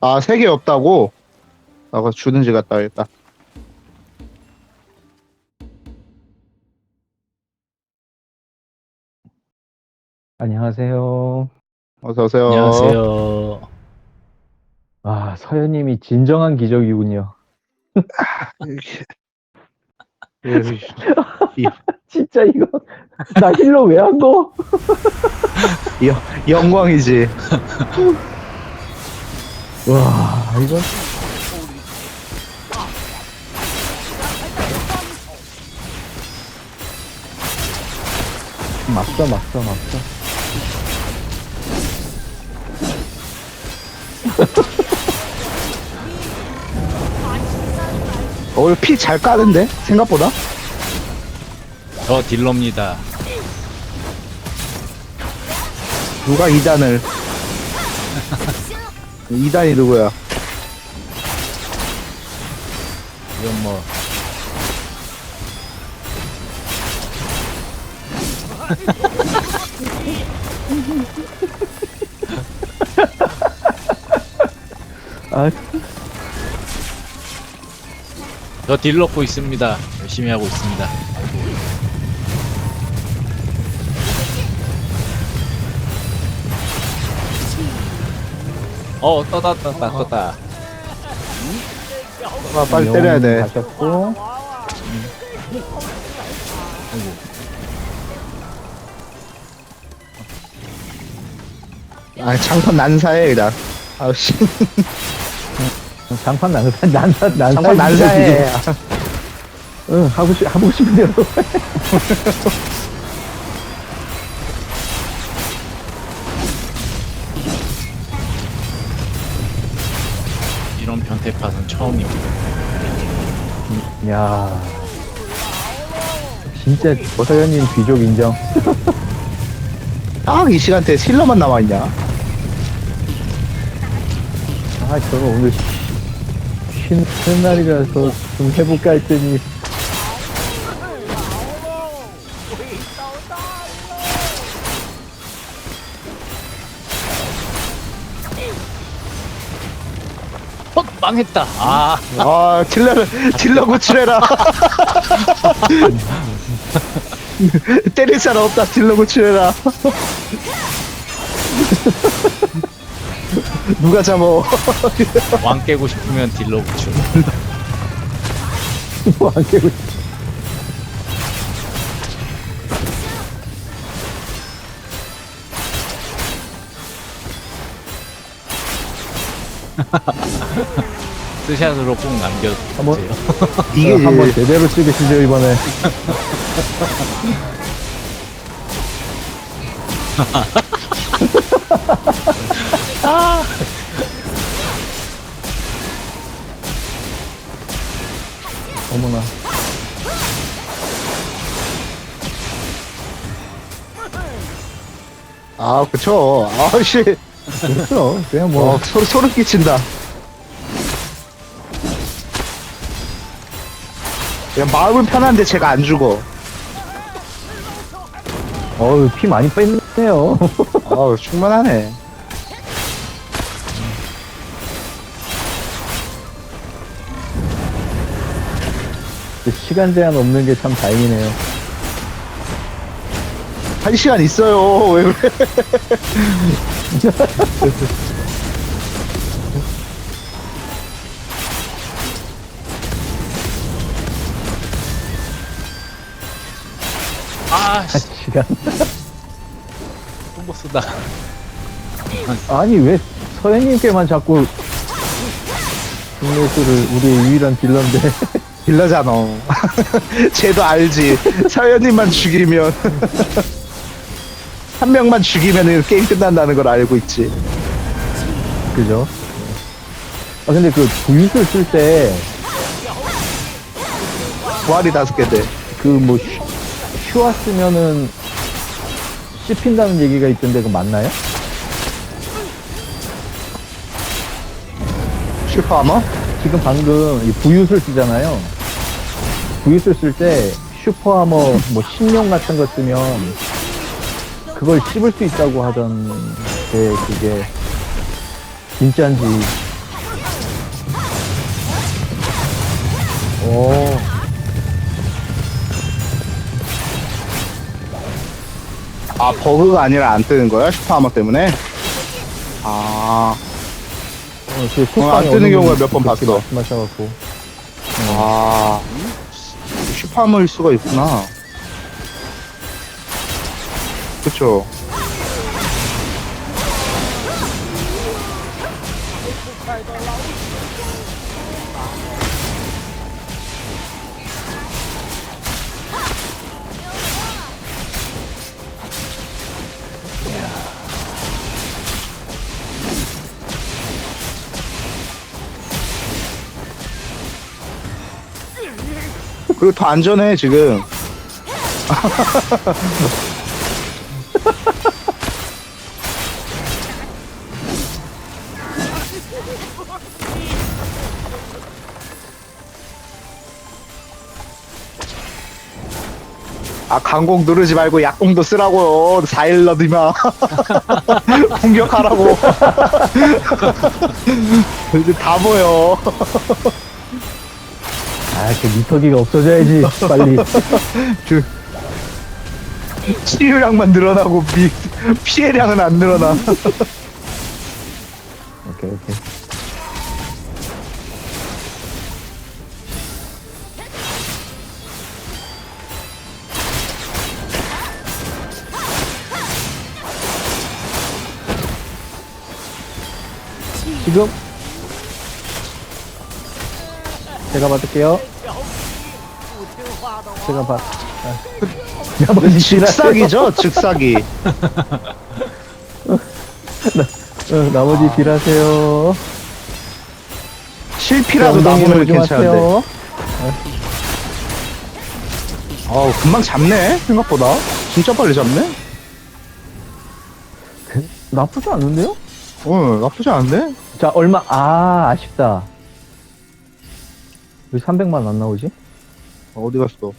아, 세 개 없다고? 아까 주는지 갔다 와야겠다. 안녕하세요. 어서 오세요. 안녕하세요. 아, 서현님이 진정한 기적이군요. 진짜 이거 나 힐러 왜 한 거? 영광이지. 와, 이건 맞다, 맞다, 맞다. 어, 피 잘 까는데? 생각보다? 저 딜러입니다. 누가 2단을. 2단이 누구야? 이건 뭐 아, 저 딜러고 있습니다. 열심히 하고 있습니다. 어 떴다 떴다 떴다. 아, 빨리 때려야 돼. 가셨고. 아, 장판 난사해, 그냥. 아우씨. 장판 난사, 난사, 난사. 장판 난사해. 응, 하고 싶, 하고 싶은 대로. 이런 변태팟은 처음입니다. 야 진짜 서현님 귀족 인정. 딱 이 시간대에 힐러만 남아있냐? 아, 저거 오늘 쉬- 쉬는 날이라서 좀 해볼까 했더니. 어 망했다. 아 아, 딜러를, 딜러 구출해라. 때릴 사람 없다, 딜러 구출해라. 누가 잡어. 왕 깨고 싶으면 딜러. 뭐안 깨고. 스샷으로 꼭 한번- 남겨주세요. 이게 어, 한번 제대로 찍으시죠, 이번에. 어머나. 아, 그쵸. 아씨. 그렇죠. 그냥 뭐. 어, 소, 소름 끼친다. 그냥 마음은 편한데 제가 안 죽어. 어우, 피 많이 뺐네요. 아우, 충분하네. 시간 제한 없는 게 참 다행이네요. 한 시간 있어요. 왜 그래? 아한 씨, 시간. 콤보 쓰다. 아니, 왜 서현님께만 자꾸 중매수를 우리의 유일한 딜러인데. 딜러잖아. 쟤도 알지. 서현님만 죽이면. 한 명만 죽이면 게임 끝난다는 걸 알고 있지. 그죠? 아, 근데 그 부유술 쓸 때, 부활이 다섯 개 돼. 그 뭐, 슈아 쓰면은 씹힌다는 얘기가 있던데, 그거 맞나요? 슈퍼하머? 지금 방금 이 부유술 쓰잖아요. 부유술 쓸 때 슈퍼하머 뭐 신용 같은 거 쓰면 그걸 씹을 수 있다고 하던 게 그게 진짜인지 오 아 버그가 아니라 안 뜨는 거야? 슈퍼하머 때문에? 아, 어, 그 어, 안 뜨는 경우가 몇번 봤어. 말씀하셔갖고 아 슈퍼하머일 수가 있구나 그쵸. 그리고 더 안전해 지금 아 강공 누르지 말고 약공도 쓰라고요 사일러드마. 공격하라고. 이제 다 보여. 아, 그 미터기가 없어져야지, 빨리. 그 치유량만 늘어나고 피, 피해량은 안 늘어나 오케이, 오케이. 지금 제가 받을게요. 제가 받. 아. 나머지 즉사기죠 즉사기 어, 나머지 딜하세요. 실피라도 남으면 괜찮은데 하세요. 어우 금방 잡네 생각보다 진짜 빨리 잡네 나쁘지 않은데요? 어 나쁘지 않은데 자, 얼마, 아, 아쉽다. 왜 300만 안 나오지? 어디 갔어